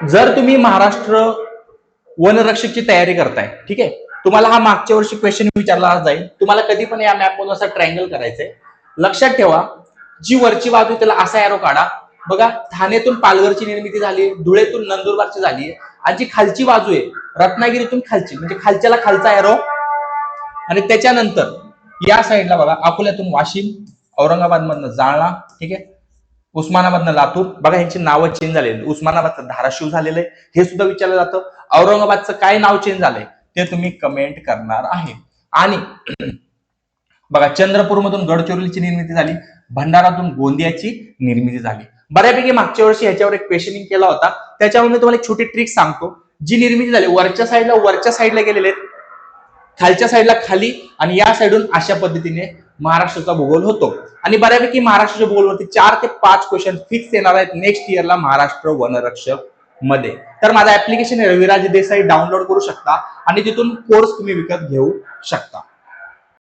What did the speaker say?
जर तुम्ही महाराष्ट्र वनरक्षकची तयारी करताय ठीक आहे? तुम्हाला हा मागच्या वर्षी क्वेश्चन विचारला जाईल. तुम्हाला कधी पण या मॅपमधून असा असं ट्रायंगल करायचंय. लक्षात ठेवा जी वरची बाजू त्याला असा एरो काढा. बघा ठाण्यातून पालघरची निर्मिती झाली धुळेतून नंदुरबारची झाली आणि जी खालची बाजू आहे रत्नागिरीतून खालची म्हणजे खालच्याला खालचा एरो आणि त्याच्यानंतर या साईडला बघा अकोल्यातून वाशिम औरंगाबाद मधनं जालना ठीक आहे? उस्मानाबादनं लातूर. बघा यांची नावं चेंज झालेली उस्मानाबादचं धाराशिव झालेलं आहे. हे सुद्धा विचारलं जातं. औरंगाबादचं काय नाव चेंज झालंय? ते तुम्ही कमेंट करणार आहे. आणि बघा चंद्रपूरमधून गडचिरोलीची निर्मिती झाली. भंडारातून गोंदियाची निर्मिती झाली. बऱ्यापैकी मागच्या वर्षी ह्याच्यावर एक क्वेश्चनिंग केला होता. त्याच्यावर मी तुम्हाला एक छोटी ट्रिक सांगतो. जी निर्मिती झाली वरच्या साईडला वरच्या साईडला गेलेले आहेत. खालच्या साईडला खाली आणि या साईडून अशा पद्धतीने महाराष्ट्राचा भूगोल होतो. आणि बऱ्यापैकी महाराष्ट्राच्या भूगोलवरती चार ते पाच क्वेश्चन फिक्स येणार आहेत नेक्स्ट इयरला महाराष्ट्र वनरक्षकमध्ये तर माझा ऍप्लिकेशन रविराज देसाई डाउनलोड करू शकता. आणि तिथून कोर्स तुम्ही विकत घेऊ शकता.